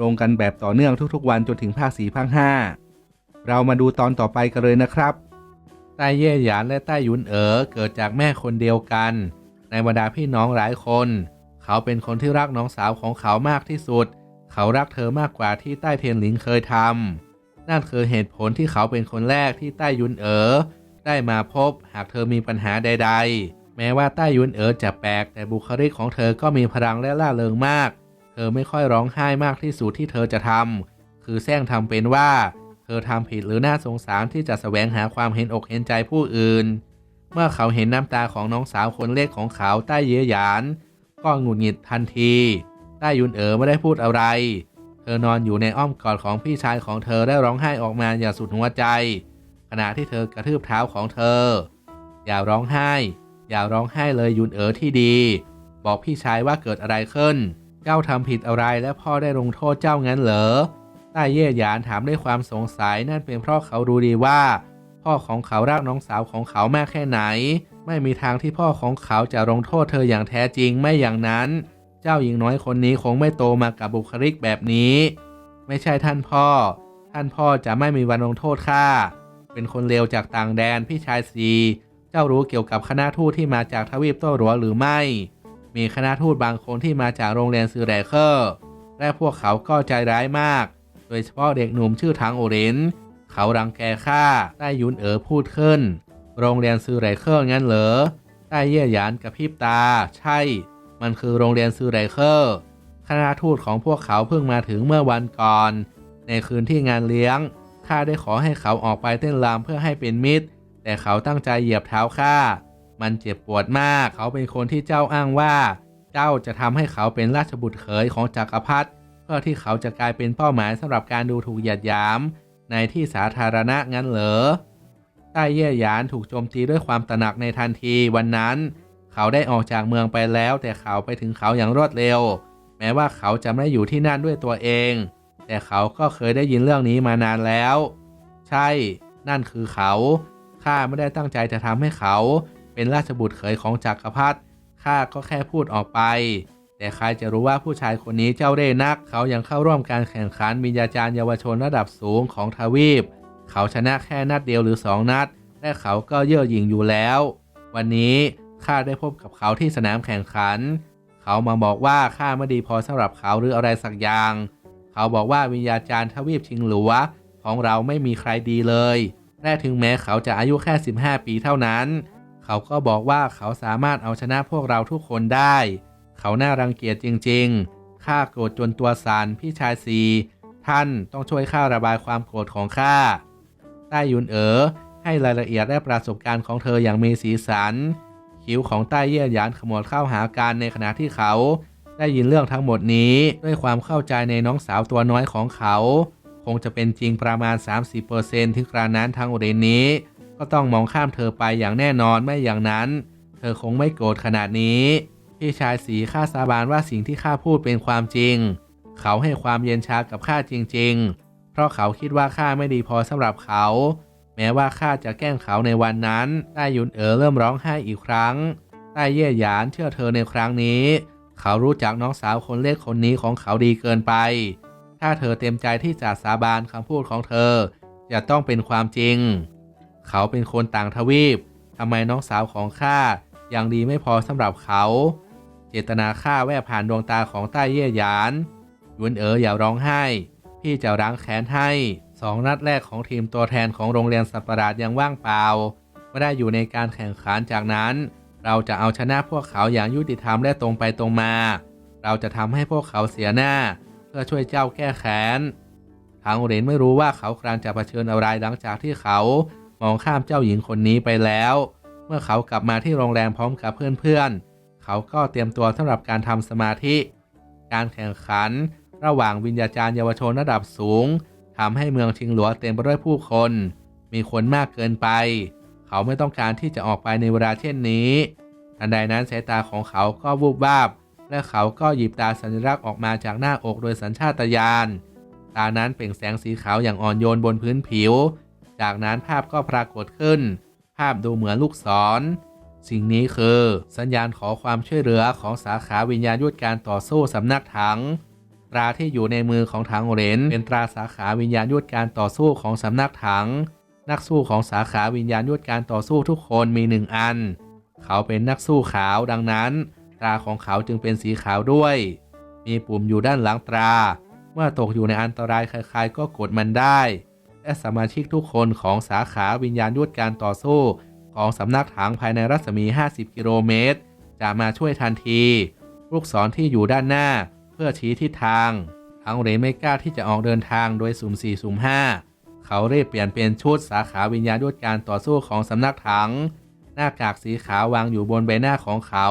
ลงกันแบบต่อเนื่องทุกๆวันจนถึงภาคสี่ภาคห้าเรามาดูตอนต่อไปกันเลยนะครับใต้เย่หยานและใต้ยุนเอ๋อเกิดจากแม่คนเดียวกัน ในบรรดาพี่น้องหลายคน เขาเป็นคนที่รักน้องสาวของเขามากที่สุด เขารักเธอมากกว่าที่ใต้เทียนหลิงเคยทำนั่นคือเหตุผลที่เขาเป็นคนแรกที่ใต้ยุนเอ๋อได้มาพบหากเธอมีปัญหาใด ๆ แม้ว่าใต้ยุนเอ๋อจะแปลกแต่บุคลิกของเธอก็มีพลังและล่าเริงมาก เธอไม่ค่อยร้องไห้มากที่สุดที่เธอจะทำคือแซงทำเป็นว่า เธอทำผิดหรือน่าสงสารที่จะแสวงหาความเห็นอกเห็นใจผู้อื่น เมื่อเขาเห็นน้ำตาของน้องสาวคนเล็กของเขาใต้เยื่อหยาน ก็หงุดหงิดทันทีใต้ยุนเอ๋อไม่ได้พูดอะไร เธอนอนอยู่ในอ้อมกอดของพี่ชายของเธอได้ร้องไห้ออกมาอย่างสุดหัวใจ ขณะที่เธอกระทืบเท้าของเธอ อย่าร้องไห้ อย่าร้องไห้เลยยุนเอ๋อที่ดี บอกพี่ชายว่าเกิดอะไรขึ้น เจ้าทำผิดอะไรและพ่อได้ลงโทษเจ้างั้นเหรอใต้เย่หยานถามด้วยความสงสัยนั่นเป็นเพราะเขารู้ดีว่า พ่อของเขารักน้องสาวของเขามากแค่ไหน ไม่มีทางที่พ่อของเขาจะลงโทษเธออย่างแท้จริงไม่อย่างนั้น เจ้าหญิงน้อยคนนี้คงไม่โตมากับบุคลิกแบบนี้ ไม่ใช่ท่านพ่อ ท่านพ่อจะไม่มีวันลงโทษข้าเป็นคนเลวจากต่างแดนพี่ชายสีเจ้ารู้เกี่ยวกับคณะทูตที่มาจากทวีปโต้หรัวหรือไม่ มีคณะทูตบางคนที่มาจากโรงเรียนซือแรเคอร์ และพวกเขาก็ใจร้ายมาก โดยเฉพาะเด็กหนุ่มชื่อทางโอเรนเขารังแกข้าใต้ยุนเอ๋อพูดขึ้น โรงเรียนซือไรเคอร์งั้นเหรอใต้เย่หยานกับพิบตา ใช่ มันคือโรงเรียนซือไรเคอร์คณะทูตของพวกเขาเพิ่งมาถึงเมื่อวันก่อน ในคืนที่งานเลี้ยงข้าได้ขอให้เขาออกไปเต้นรำเพื่อให้เป็นมิตร แต่เขาตั้งใจเหยียบเท้าข้า มันเจ็บปวดมาก เขาเป็นคนที่เจ้าอ้างว่า เจ้าจะทำให้เขาเป็นราชบุตรเขยของจักรพรรดิเพื่อที่เขาจะกลายเป็นเป้าหมายสำหรับการดูถูกหยียดยาม ในที่สาธารณะงั้นเหรอใต้เย่หยานถูกโจมตีด้วยความตระหนักในทันทีวันนั้น เขาได้ออกจากเมืองไปแล้ว แต่เขาไปถึงเขาอย่างรวดเร็ว แม้ว่าเขาจะไม่อยู่ที่นั่นด้วยตัวเอง แต่เขาก็เคยได้ยินเรื่องนี้มานานแล้ว ใช่ นั่นคือเขาข้าไม่ได้ตั้งใจจะทำให้เขา เป็นราชบุตรเขยของจักรพรรดิข้าก็แค่พูดออกไป แต่ใครจะรู้ว่าผู้ชายคนนี้เจ้าเร่หนัก เขายังเข้าร่วมการแข่งขันวิญญาจารย์เยาวชนระดับสูงของทวีป เขาชนะแค่นัดเดียวหรือสองนัดและเขาก็เย่อหยิ่งอยู่แล้ว วันนี้ข้าได้พบกับเขาที่สนามแข่งขัน เขามาบอกว่าข้าไม่ดีพอสำหรับเขาหรืออะไรสักอย่าง เขาบอกว่าวิญญาจารย์ทวีปชิงหลัวของเราไม่มีใครดีเลยและถึงแม้เขาจะอายุแค่ 15 ปีเท่านั้น เขาก็บอกว่าเขาสามารถเอาชนะพวกเราทุกคนได้ เขาน่ารังเกียจจริงๆ ข้าโกรธจนตัวสั่นพี่ชายสีท่านต้องช่วยข้าระบายความโกรธของข้าใต้ยุนเอ๋อให้รายละเอียดและประสบการณ์ของเธออย่างมีสีสัน คิ้วของใต้เยี่ยหยานขมวดเข้าหากันในขณะที่เขา ได้ยินเรื่องทั้งหมดนี้ด้วยความเข้าใจในน้องสาวตัวน้อยของเขา คงจะเป็นจริงประมาณ 30%ที่กรานั้นทางโอเรนนี้ ก็ต้องมองข้ามเธอไปอย่างแน่นอนไม่อย่างนั้น เธอคงไม่โกรธขนาดนี้ พี่ชายสีข้าสาบานว่าสิ่งที่ข้าพูดเป็นความจริง เขาให้ความเย็นชากับข้าจริง ๆ เพราะเขาคิดว่าข้าไม่ดีพอสำหรับเขา แม้ว่าข้าจะแกล้งเขาในวันนั้นใต้หยุนเอ๋อเริ่มร้องไห้อีกครั้งใต้เย่หยานเชื่อเธอในครั้งนี้ เขารู้จักน้องสาวคนเล็กคนนี้ของเขาดีเกินไป ถ้าเธอเต็มใจที่จะสาบานคำพูดของเธอจะต้องเป็นความจริง เขาเป็นคนต่างทวีปทำไมน้องสาวของข้ายังดีไม่พอสำหรับเขา เจตนาฆ่าแวบผ่านดวงตาของใต้เย่หยานยวนเอ๋ออย่าร้องไห้ พี่จะล้างแค้นให้สองนัดแรกของทีมตัวแทนของโรงเรียนสัประหลาดยังว่างเปล่าไม่ได้อยู่ในการแข่งขันจากนั้น เราจะเอาชนะพวกเขาอย่างยุติธรรมและตรงไปตรงมา เราจะทำให้พวกเขาเสียหน้า เพื่อช่วยเจ้าแก้แค้นทางเหรนไม่รู้ว่าเขากำลังจะเผชิญอะไรหลังจากที่เขา มองข้ามเจ้าหญิงคนนี้ไปแล้ว เมื่อเขากลับมาที่โรงแรมพร้อมกับเพื่อนๆ เขาก็เตรียมตัวสำหรับการทำสมาธิ การแข่งขัน ระหว่างวิญญาจารย์เยาวชนระดับสูงทำให้เมืองชิงหลัวเต็มไปด้วยผู้คน มีคนมากเกินไป เขาไม่ต้องการที่จะออกไปในเวลาเช่นนี้ ทันใดนั้นสายตาของเขาก็วูบวาบ และเขาก็หยิบตาสัญลักษณ์ออกมาจากหน้าอกโดยสัญชาตญาณ ตานั้นเปล่งแสงสีขาวอย่างอ่อนโยนบนพื้นผิว จากนั้นภาพก็ปรากฏขึ้น ภาพดูเหมือนลูกศร สิ่งนี้คือสัญญาณขอความช่วยเหลือของสาขาวิญญาณยุทธการต่อสู้สำนักถัง ตราที่อยู่ในมือของถังเหรนเป็นตราสาขาวิญญาณยุทธการต่อสู้ของสำนักถัง นักสู้ของสาขาวิญญาณยุทธการต่อสู้ทุกคนมีหนึ่งอัน เขาเป็นนักสู้ขาวดังนั้น ตราของเขาจึงเป็นสีขาวด้วย มีปุ่มอยู่ด้านหลังตรา เมื่อตกอยู่ในอันตรายใครๆก็กดมันได้ และสมาชิกทุกคนของสาขาวิญญาณยุทธการต่อสู้ ของสำนักถังภายในรัศมี 50 กิโลเมตร จะมาช่วยทันที ลูกศรที่อยู่ด้านหน้า เพื่อชี้ทิศทางทังเรนไม่กล้าที่จะออกเดินทางโดยสุ่ม4สุ่ม5เขาเรีบเปลี่ยนเป็นชุดสาขาวิญญาณยุทธการต่อสู้ของสำนักถัง หน้ากากสีขาววางอยู่บนใบหน้าของเขา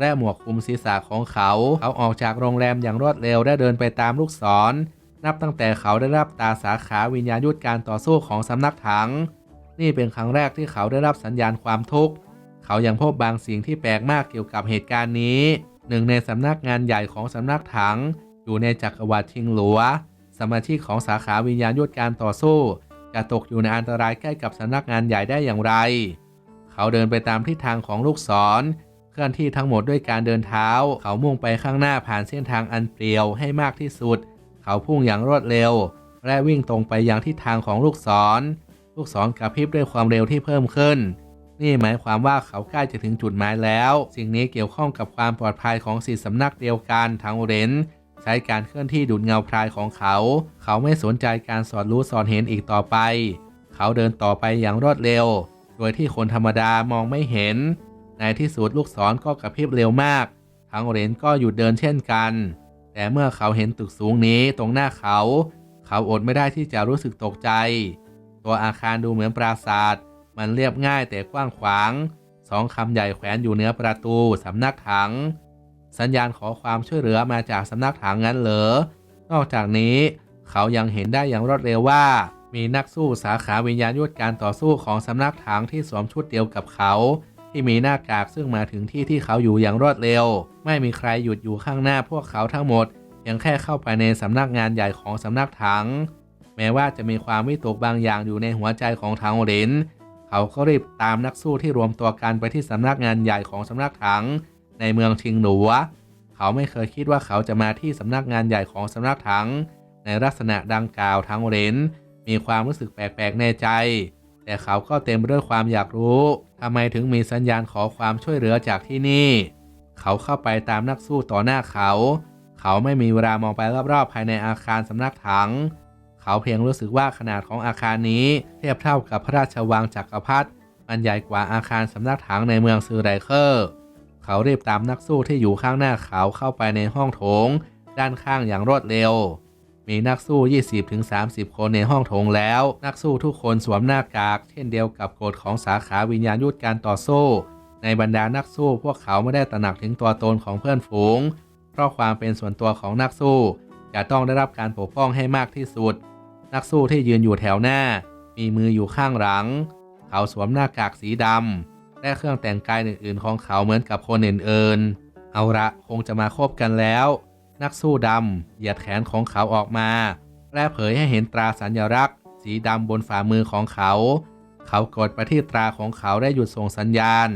และหมวกคลุมศีรษะของเขา เขาออกจากโรงแรมอย่างรวดเร็วและเดินไปตามลูกศร นับตั้งแต่เขาได้รับตาสาขาวิญญาณยุทธการต่อสู้ของสำนักถัง นี่เป็นครั้งแรกที่เขาได้รับสัญญาณความทุกข์ เขายังพบบางสิ่งที่แปลกมากเกี่ยวกับเหตุการณ์นี้ หนึ่งในสำนักงานใหญ่ของสำนักถัง อยู่ในจักรวรรดิชิงหลัว สมาชิกของสาขาวิญญาณยุทธการต่อสู้ จะตกอยู่ในอันตรายใกล้กับสำนักงานใหญ่ได้อย่างไร เขาเดินไปตามทิศทางของลูกศรเคลื่อนที่ทั้งหมดด้วยการเดินเท้า เขามุ่งไปข้างหน้าผ่านเส้นทางอันเปลี่ยวให้มากที่สุด เขาพุ่งอย่างรวดเร็ว และวิ่งตรงไปยังทิศทางของลูกศร ลูกศรกระพริบด้วยความเร็วที่เพิ่มขึ้น นี่หมายความว่าเขาใกล้จะถึงจุดหมายแล้ว สิ่งนี้เกี่ยวข้องกับความปลอดภัยของสี่สำนักเดียวกันทางเรนใช้การเคลื่อนที่ดูดเงาพรายของเขา เขาไม่สนใจการสอดรู้สอดเห็นอีกต่อไป เขาเดินต่อไปอย่างรวดเร็ว โดยที่คนธรรมดามองไม่เห็น ในที่สุดลูกศรก็กระพริบเร็วมาก ทั้งเรนก็หยุดเดินเช่นกัน แต่เมื่อเขาเห็นตึกสูงนี้ตรงหน้าเขา เขาอดไม่ได้ที่จะรู้สึกตกใจ ตัวอาคารดูเหมือนปราสาท มันเรียบง่ายแต่กว้างขวาง สองคำใหญ่แขวนอยู่เหนือประตูสำนักถัง สัญญาณขอความช่วยเหลือมาจากสำนักถังงั้นเหรอนอกจากนี้เขายังเห็นได้อย่างรวดเร็วว่า มีนักสู้สาขาวิญญาณยุทธการต่อสู้ของสำนักถังที่สวมชุดเดียวกับเขา ที่มีหน้ากากซึ่งมาถึงที่ที่เขาอยู่อย่างรวดเร็ว ไม่มีใครหยุดอยู่ข้างหน้าพวกเขาทั้งหมดเพียงแค่เข้าไปในสำนักงานใหญ่ของสำนักถัง แม้ว่าจะมีความวิตกบางอย่างอยู่ในหัวใจของทางเหรนเขาก็รีบตามนักสู้ที่รวมตัวกันไปที่สำนักงานใหญ่ของสำนักถัง ในเมืองชิงหลัวเขาไม่เคยคิดว่าเขาจะมาที่สำนักงานใหญ่ของสำนักถัง ในลักษณะดังกล่าวทางเหรนมีความรู้สึกแปลกๆในใจ แต่เขาก็เต็มไปด้วยความอยากรู้ทำไมถึงมีสัญญาณขอความช่วยเหลือจากที่นี่ เขาเข้าไปตามนักสู้ต่อหน้าเขา เขาไม่มีเวลามองไปรอบๆภายในอาคารสำนักถัง เขาเพียงรู้สึกว่าขนาดของอาคารนี้เทียบเท่ากับพระราชวังจักรพรรดิมันใหญ่กว่าอาคารสำนักถังในเมืองซือไรเคอร์ เขารีบตามนักสู้ที่อยู่ข้างหน้าเขาเข้าไปในห้องโถง ด้านข้างอย่างรวดเร็ว มีนักสู้ 20-30 คนในห้องโถงแล้ว นักสู้ทุกคนสวมหน้ากาก เช่นเดียวกับกฎของสาขาวิญญาณยุทธการต่อสู้ ในบรรดานักสู้พวกเขาไม่ได้ตระหนักถึงตัวตนของเพื่อนฝูง เพราะความเป็นส่วนตัวของนักสู้จะต้องได้รับการปกป้องให้มากที่สุด นักสู้ที่ยืนอยู่แถวหน้า มีมืออยู่ข้างหลัง เขาสวมหน้ากากสีดำและเครื่องแต่งกายอื่นๆ ของเขาเหมือนกับคนอื่นๆ เอาละคงจะมาคบกันแล้ว นักสู้ดำเหยียดแขนของเขาออกมาและเผยให้เห็นตราสัญลักษณ์ สีดำบนฝ่ามือของเขา เขากดไปที่ตราของเขาได้หยุดส่งสัญญาณ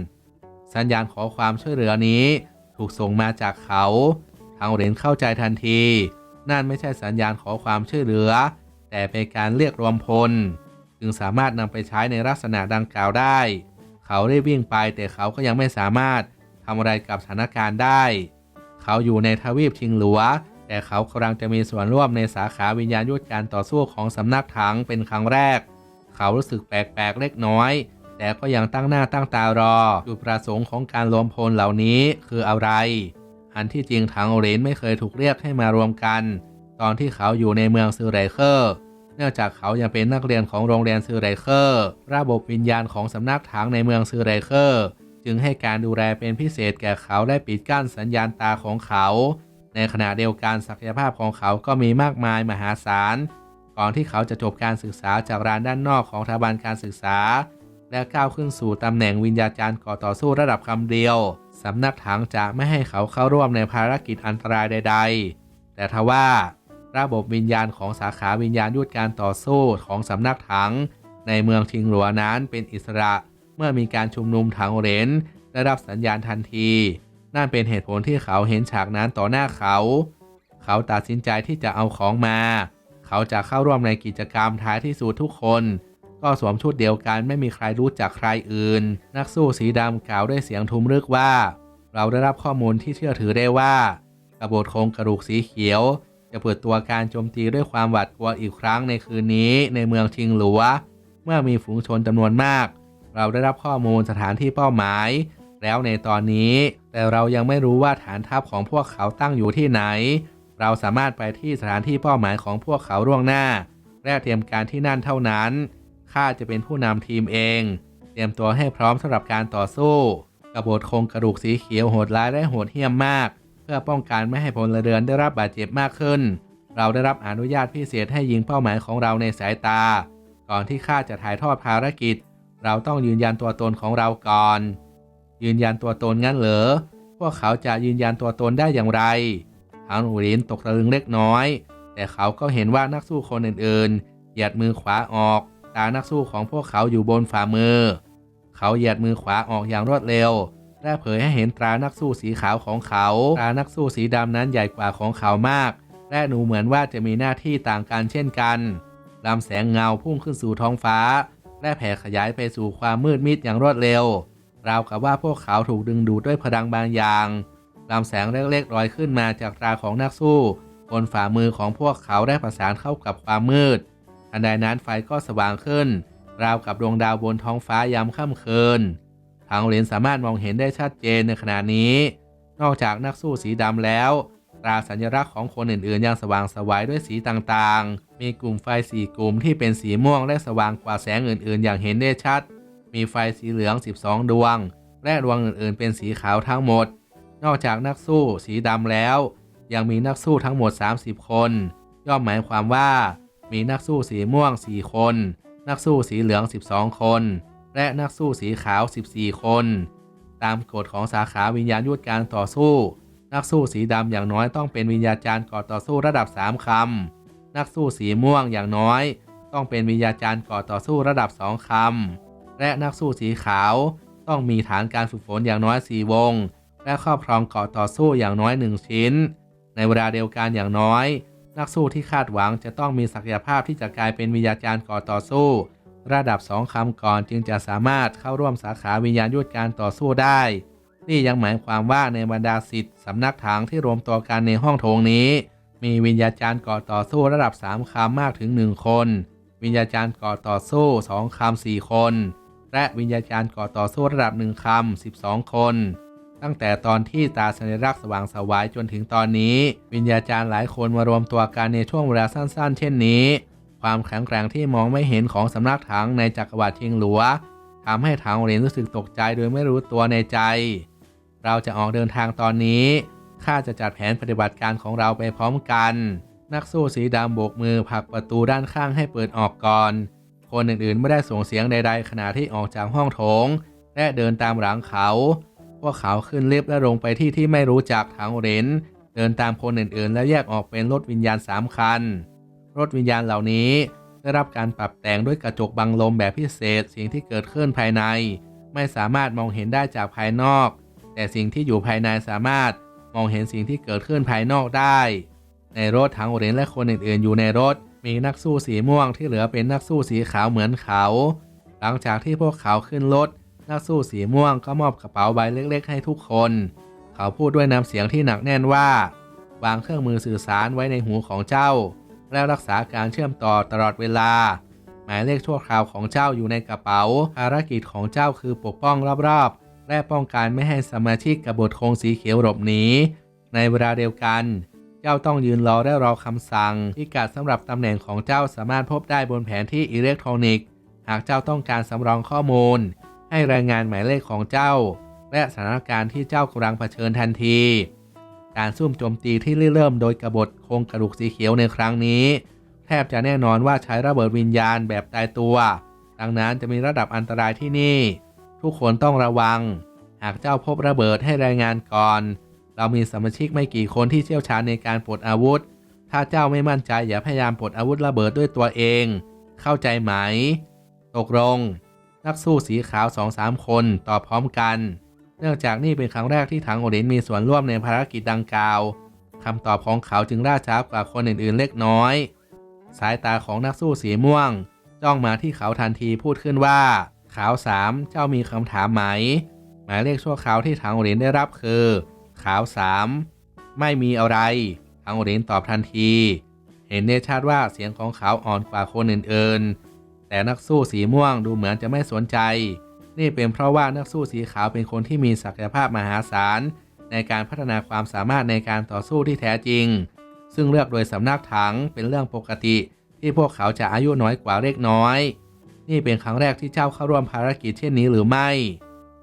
สัญญาณขอความช่วยเหลือนี้ ถูกส่งมาจากเขาทางเหรนเข้าใจทันที นั่นไม่ใช่สัญญาณขอความช่วยเหลือ แต่เป็นการเรียกรวมพล จึงสามารถนำไปใช้ในลักษณะดังกล่าวได้ เขาได้วิ่งไปแต่เขาก็ยังไม่สามารถทำอะไรกับสถานการณ์ได้ เขาอยู่ในทวีปชิงหลัว แต่เขากำลังจะมีส่วนร่วมในสาขาวิญญาณยุทธการต่อสู้ของสำนักถังเป็นครั้งแรก เขารู้สึกแปลกๆเล็กน้อย แต่ก็ยังตั้งหน้าตั้งตารอจุดประสงค์ของการรวมพลเหล่านี้คืออะไร อันที่จริงถังเหรนไม่เคยถูกเรียกให้มารวมกัน ตอนที่เขาอยู่ในเมืองซูไรเคอร์เนื่องจากเขายังเป็นนักเรียนของโรงเรียนซือไรเคอร์ ระบบวิญญาณของสำนักถังในเมืองซือไรเคอร์ จึงให้การดูแลเป็นพิเศษแก่เขาได้ปิดกั้นสัญญาณตาของเขา ในขณะเดียวกันศักยภาพของเขาก็มีมากมายมหาศาล ก่อนที่เขาจะจบการศึกษาจากร้านด้านนอกของสถาบันการศึกษา และก้าวขึ้นสู่ตำแหน่งวิญญาจารย์ก่อต่อสู้ระดับคำเดียวสำนักถังจะไม่ให้เขาเข้าร่วมในภารกิจอันตรายใด ๆ แต่ทว่าระบบวิญญาณของสาขาวิญญาณยุทธการต่อสู้ของสำนักถัง ในเมืองชิงหลัวนั้นเป็นอิสระเเมื่อมีการชุมนุมถังเรนได้รับสัญญาณทันที นั่นเป็นเหตุผลที่เขาเห็นฉากนั้นต่อหน้าเขา เขาตัดสินใจที่จะเอาของมา เขาจะเข้าร่วมในกิจกรรมท้ายที่สุดทุกคน ก็สวมชุดเดียวกันไม่มีใครรู้จักใครอื่น นักสู้สีดำกล่าวด้วยเสียงทุ้มรึกว่า เราได้รับข้อมูลที่เชื่อถือได้ว่ากบฏโครงกระดูกสีเขียว จะเปิดตัวการโจมตีด้วยความหวาดกลัวอีกครั้งในคืนนี้ในเมืองชิงหลัว เมื่อมีฝูงชนจำนวนมาก เราได้รับข้อมูลสถานที่เป้าหมาย แล้วในตอนนี้ แต่เรายังไม่รู้ว่าฐานทัพของพวกเขาตั้งอยู่ที่ไหน เราสามารถไปที่สถานที่เป้าหมายของพวกเขาล่วงหน้า และเตรียมการที่นั่นเท่านั้นข้าจะเป็นผู้นำทีมเอง เตรียมตัวให้พร้อมสำหรับการต่อสู้กบฏโครงกระดูกสีเขียวโหดร้ายและโหดเหี้ยมมาก เพื่อป้องกันไม่ให้พลเรือนได้รับบาดเจ็บมากขึ้น เราได้รับอนุญาตพิเศษให้ยิงเป้าหมายของเราในสายตา ก่อนที่ข้าจะถ่ายทอดภารกิจ เราต้องยืนยันตัวตนของเราก่อน ยืนยันตัวตนงั้นเหรอ พวกเขาจะยืนยันตัวตนได้อย่างไรทางหนูลินตกตะลึงเล็กน้อย แต่เขาก็เห็นว่านักสู้คนอื่นๆ เหยียดมือขวาออก ตานักสู้ของพวกเขาอยู่บนฝ่ามือ เขาเหยียดมือขวาออกอย่างรวดเร็ว และเผยให้เห็นตรานักสู้สีขาวของเขา ตรานักสู้สีดำนั้นใหญ่กว่าของเขามาก และดูเหมือนว่าจะมีหน้าที่ต่างกันเช่นกันลำแสงเงาพุ่งขึ้นสู่ท้องฟ้า และแผ่ขยายไปสู่ความมืดมิดอย่างรวดเร็ว ราวกับว่าพวกเขาถูกดึงดูดด้วยพลังบางอย่างลำแสงเล็กๆลอยขึ้นมาจากตาของนักสู้บนฝ่ามือของพวกเขาได้ประสานเข้ากับความมืดทันใดนั้นไฟก็สว่างขึ้น ราวกับดวงดาวบนท้องฟ้ายามค่ำคืน ทางเหรียญสามารถมองเห็นได้ชัดเจนในขณะนี้ นอกจากนักสู้สีดำแล้ว ตราสัญลักษณ์ของคนอื่นๆยังสว่างสวายด้วยสีต่างๆ มีกลุ่มไฟสี่กลุ่มที่เป็นสีม่วงและสว่างกว่าแสงอื่นๆ อย่างเห็นได้ชัด มีไฟสีเหลือง 12 ดวง และดวงอื่นๆ เป็นสีขาวทั้งหมด นอกจากนักสู้สีดำแล้ว ยังมีนักสู้ทั้งหมด 30 คน ย่อมหมายความว่า มีนักสู้สีม่วง 4 คน นักสู้สีเหลือง 12 คน และนักสู้สีขาว 14 คน ตามกฎของสาขาวิญญาณยุทธการต่อสู้ นักสู้สีดำอย่างน้อยต้องเป็นวิญญาจารย์ก่อต่อสู้ระดับ 3 คำ นักสู้สีม่วงอย่างน้อย ต้องเป็นวิญญาจารย์ก่อต่อสู้ระดับ2คำและนักสู้สีขาว ต้องมีฐานการฝึกฝนอย่างน้อย4วง และครอบครองกาะต่อสู้อย่างน้อย1ชิ้น ในเวลาเดียวกันอย่างน้อย นักสู้ที่คาดหวังจะต้องมีศักยภาพที่จะกลายเป็นวิญญาจารย์ก่อต่อสู้ ระดับ2คำก่อนจึงจะสามารถเข้าร่วมสาขาวิญญาณยุทธการต่อสู้ได้นี่ยังหมายความว่าในบรรดาสิทธิ์สำนักถังที่รวมตัวกันในห้องโถงนี้ มีวิญญาจารย์ก่อต่อสู้ระดับ 3คำมากถึง 1 คน วิญญาจารย์ก่อต่อสู้ 2คำ4คน และวิญญาจารย์ก่อต่อสู้ระดับ1คำ12 คน ตั้งแต่ตอนที่ตาสัญลักษณ์สว่างสวายจนถึงตอนนี้ วิญญาจารย์หลายคนมารวมตัวกันในช่วงเวลาสั้นๆ เช่นนี้ ความแข็งแกร่งที่มองไม่เห็นของสำนักถังในจักรวรรดิชิงหลัวทำให้ถังเหรียญรู้สึกตกใจโดยไม่รู้ตัวในใจ เราจะออกเดินทางตอนนี้ ข้าจะจัดแผนปฏิบัติการของเราไปพร้อมกัน นักสู้สีดำโบกมือผลักประตูด้านข้างให้เปิดออกก่อน คนอื่นๆไม่ได้ส่งเสียงใด ๆ ขณะที่ออกจากห้องโถง และเดินตามหลังเขา พวกเขาขึ้นลิฟต์และลงไปที่ที่ไม่รู้จักถังเรนเดินตามคนอื่นๆ แล้วแยกออกเป็นรถวิญญาณสามคัน รถวิญญาณเหล่านี้ได้รับการปรับแต่งด้วยกระจกบังลมแบบพิเศษ สิ่งที่เกิดขึ้นภายใน ไม่สามารถมองเห็นได้จากภายนอก แต่สิ่งที่อยู่ภายในสามารถ มองเห็นสิ่งที่เกิดขึ้นภายนอกได้ ในรถถังเหรนและคนอื่นๆ อยู่ในรถ มีนักสู้สีม่วงที่เหลือเป็นนักสู้สีขาวเหมือนเขา หลังจากที่พวกเขาขึ้นรถ นักสู้สีม่วงก็มอบกระเป๋าใบเล็ก ๆ ให้ทุกคน เขาพูดด้วยน้ำเสียงที่หนักแน่นว่า วางเครื่องมือสื่อสารไว้ในหูของเจ้า แล้วรักษาการเชื่อมต่อตลอดเวลา หมายเลขชั่วคราวของเจ้าอยู่ในกระเป๋า ภารกิจของเจ้าคือปกป้องรอบๆ และป้องกันไม่ให้สมาชิกกบฏโคงสีเขียวหลบหนีในเวลาเดียวกัน เจ้าต้องยืนรอและรอคำสั่งพิกัดสำหรับตำแหน่งของเจ้าสามารถพบได้บนแผนที่อิเล็กทรอนิกส์ หากเจ้าต้องการสำรองข้อมูล ให้รายงานหมายเลขของเจ้า และสถานการณ์ที่เจ้ากำลังเผชิญทันที การซุ่มโจมตีที่เริ่มโดยกบฏโครงกระดูกสีเขียวในครั้งนี้ แทบจะแน่นอนว่าใช้ระเบิดวิญญาณแบบตายตัว ดังนั้นจะมีระดับอันตรายที่นี่ ทุกคนต้องระวัง หากเจ้าพบระเบิดให้รายงานก่อน เรามีสมาชิกไม่กี่คนที่เชี่ยวชาญในการปลดอาวุธ ถ้าเจ้าไม่มั่นใจอย่าพยายามปลดอาวุธระเบิดด้วยตัวเอง เข้าใจไหม ตกลง นักสู้สีขาวสองสามคนตอบพร้อมกัน เนื่องจากนี่เป็นครั้งแรกที่ถังโอรินมีส่วนร่วมในภารกิจดังกล่าวคำตอบของเขาจึงล่าช้ากว่าคนอื่นๆเล็กน้อย สายตาของนักสู้สีม่วง จ้องมาที่เขาทันทีพูดขึ้นว่า ขาวสามเจ้ามีคำถามไหม หมายเลขชั่วขาวที่ถังโอรินได้รับคือ ขาวสามไม่มีอะไรถังโอรินตอบทันที เห็นได้ชัดว่าเสียงของเขาอ่อนกว่าคนอื่นๆ แต่นักสู้สีม่วงดูเหมือนจะไม่สนใจ นี่เป็นเพราะว่านักสู้สีขาวเป็นคนที่มีศักยภาพมหาศาล ในการพัฒนาความสามารถในการต่อสู้ที่แท้จริง ซึ่งเลือกโดยสำนักถังเป็นเรื่องปกติที่พวกเขาจะอายุน้อยกว่าเล็กน้อย นี่เป็นครั้งแรกที่เจ้าเข้าร่วมภารกิจเช่นนี้หรือไม่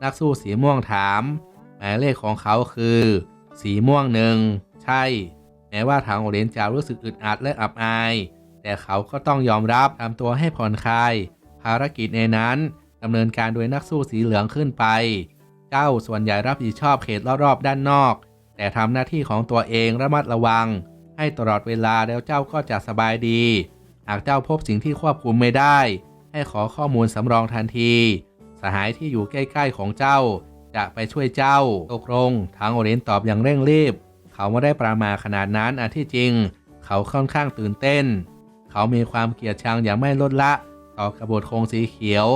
นักสู้สีม่วงถามหมายเลขของเขาคือ สีม่วงหนึ่งใช่ แม้ว่าทางโอเรนจะรู้สึกอึดอัดและอับอาย แต่เขาก็ต้องยอมรับทำตัวให้ผ่อนคลาย ภารกิจในนั้นดำเนินการโดยนักสู้สีเหลืองขึ้นไป เจ้าส่วนใหญ่รับผิดชอบเขตรอบๆด้านนอก แต่ทำหน้าที่ของตัวเองระมัดระวัง ให้ตลอดเวลาแล้วเจ้าก็จะสบายดี หากเจ้าพบสิ่งที่ควบคุมไม่ได้ ให้ขอข้อมูลสำรองทันที สหายที่อยู่ใกล้ ๆ ของเจ้า จะไปช่วยเจ้าตกลงทางโอเรนตอบอย่างเร่งรีบ เขาไม่ได้ประมาขนาดนั้นอันที่จริง เขาค่อนข้างตื่นเต้น เขามีความเกลียดชังอย่างไม่ลดละต่อกบฏโครงสีเขียว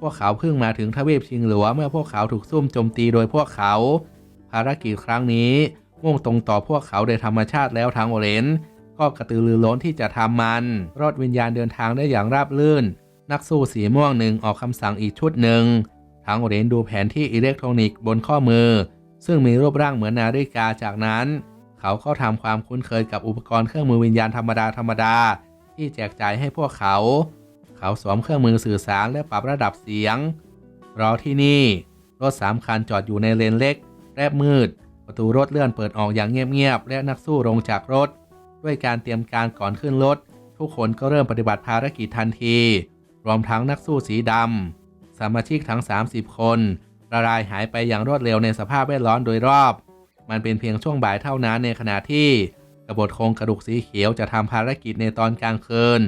พวกเขาเพิ่งมาถึงทวีปชิงหลัวเมื่อพวกเขาถูกซุ่มโจมตีโดยพวกเขา ภารกิจครั้งนี้มุ่งตรงต่อพวกเขาโดยธรรมชาติแล้วทางโอเรนก็กระตือรือร้นที่จะทำมัน รอดวิญญาณเดินทางได้อย่างราบรื่น นักสู้สีม่วงหนึ่งออกคำสั่งอีกชุดหนึ่งทางโอเรนดูแผนที่อิเล็กทรอนิกส์บนข้อมือ ซึ่งมีรูปร่างเหมือนนาฬิกาจากนั้น เขาก็ทำความคุ้นเคยกับอุปกรณ์เครื่องมือวิญญาณธรรมดาธรรมดาที่แจกจ่ายให้พวกเขา เขาสวมเครื่องมือสื่อสารและปรับระดับเสียง รอที่นี่ รถสามคันจอดอยู่ในเลนเล็ก แรบมืด ประตูรถเลื่อนเปิดออกอย่างเงียบๆ และนักสู้ลงจากรถ ด้วยการเตรียมการก่อนขึ้นรถ ทุกคนก็เริ่มปฏิบัติภารกิจทันที รวมทั้งนักสู้สีดำสมาชิกทั้ง 30 คนละลายหายไปอย่างรวดเร็วในสภาพแวดล้อมโดยรอบ มันเป็นเพียงช่วงบ่ายเท่านั้นในขณะที่กบฏโครงกระดูกสีเขียวจะทำภารกิจในตอนกลางคืน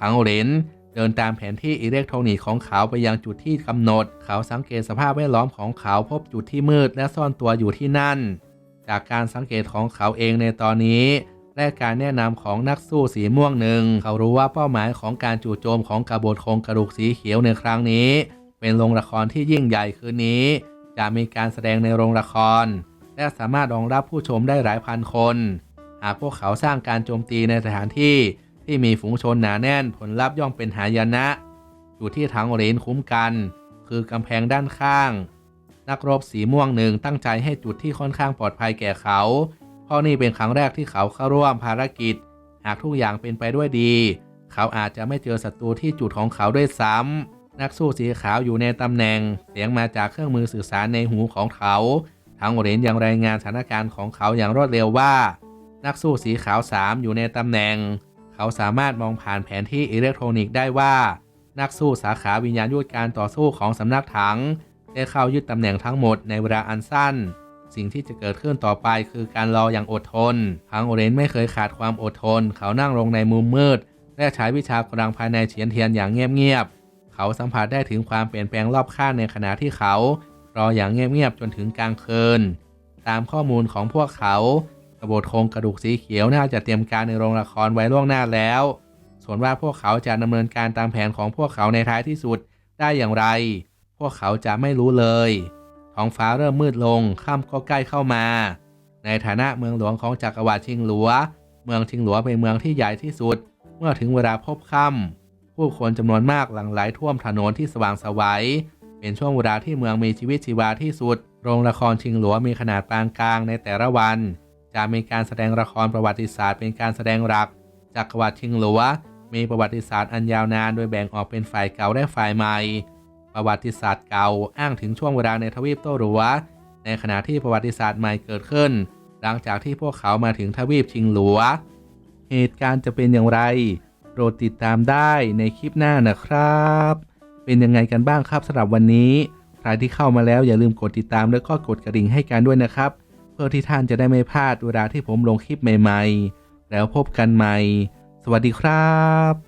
ทั้งเหรนเดินตามแผนที่อิเล็กทรอนิกส์ของเขาไปยังจุดที่กำหนด เขาสังเกตสภาพแวดล้อมของเขาพบจุดที่มืดและซ่อนตัวอยู่ที่นั่น จากการสังเกตของเขาเองในตอนนี้ และการแนะนำของนักสู้สีม่วงหนึ่ง เขารู้ว่าเป้าหมายของการจู่โจมของกบฏโครงกระดูกสีเขียวในครั้งนี้ เป็นโรงละครที่ยิ่งใหญ่คืนนี้ จะมีการแสดงในโรงละคร และสามารถรองรับผู้ชมได้หลายพันคน หากพวกเขาสร้างการโจมตีในสถานที่ที่มีฝูงชนหนาแน่นผลลัพธ์ย่อมเป็นหายนะอยู่ที่ถังเหรนคุ้มกัน คือกำแพงด้านข้าง นักรบสีม่วงหนึ่งตั้งใจให้จุดที่ค่อนข้างปลอดภัยแก่เขา เพราะนี่เป็นครั้งแรกที่เขาเข้าร่วมภารกิจ หากทุกอย่างเป็นไปด้วยดี เขาอาจจะไม่เจอศัตรูที่จุดของเขาด้วยซ้ำนักสู้สีขาวอยู่ในตำแหน่ง เสียงมาจากเครื่องมือสื่อสารในหูของเขาทางโอเรนยังรายงานสถานการณ์ของเขาอย่างรวดเร็วว่า นักสู้สีขาวสามอยู่ในตำแหน่ง เขาสามารถมองผ่านแผนที่อิเล็กทรอนิกส์ได้ว่า นักสู้สาขาวิญญาณยุทธการต่อสู้ของสำนักถังได้เข้ายึดตำแหน่งทั้งหมดในเวลาอันสั้น สิ่งที่จะเกิดขึ้นต่อไปคือการรออย่างอดทนพังโอเรนไม่เคยขาดความอดทน เขานั่งลงในมุมมืด และใช้วิชากำลังภายในเฉียนเทียนอย่างเงียบๆ เขาสัมผัสได้ถึงความเปลี่ยนแปลงรอบข้างในขณะที่เขา รออย่างเงียบๆจนถึงกลางคืน ตามข้อมูลของพวกเขากบฏโครงกระดูกสีเขียวน่าจะเตรียมการในโรงละครไว้ล่วงหน้าแล้ว ส่วนว่าพวกเขาจะดำเนินการตามแผนของพวกเขาในท้ายที่สุดได้อย่างไร พวกเขาจะไม่รู้เลย ท้องฟ้าเริ่มมืดลงค่ำก็ใกล้เข้ามา ในฐานะเมืองหลวงของจักรวรรดิชิงหลัว เมืองชิงหลัวเป็นเมืองที่ใหญ่ที่สุด เมื่อถึงเวลาพบค่ำผู้คนจำนวนมากหลั่งไหลท่วมถนนที่สว่างสวัยเป็นช่วงเวลาที่เมืองมีชีวิตชีวาที่สุด โรงละครชิงหลัวมีขนาดปานกลางในแต่ละวัน จะมีการแสดงละครประวัติศาสตร์เป็นการแสดงหลัก จักรวรรดิชิงหลัว มีประวัติศาสตร์อันยาวนานโดยแบ่งออกเป็นฝ่ายเก่าและฝ่ายใหม่ ประวัติศาสตร์เก่าอ้างถึงช่วงเวลาในทวีปโต้วัว ในขณะที่ประวัติศาสตร์ใหม่เกิดขึ้น หลังจากที่พวกเขามาถึงทวีปชิงหลัว เหตุการณ์จะเป็นอย่างไรโปรดติดตามได้ในคลิปหน้านะครับ เป็นยังไงกันบ้างครับสำหรับวันนี้ ใครที่เข้ามาแล้วอย่าลืมกดติดตามแล้วก็กดกระดิ่งให้กันด้วยนะครับ เพื่อที่ท่านจะได้ไม่พลาดเวลาที่ผมลงคลิปใหม่ ๆ แล้วพบกันใหม่ สวัสดีครับ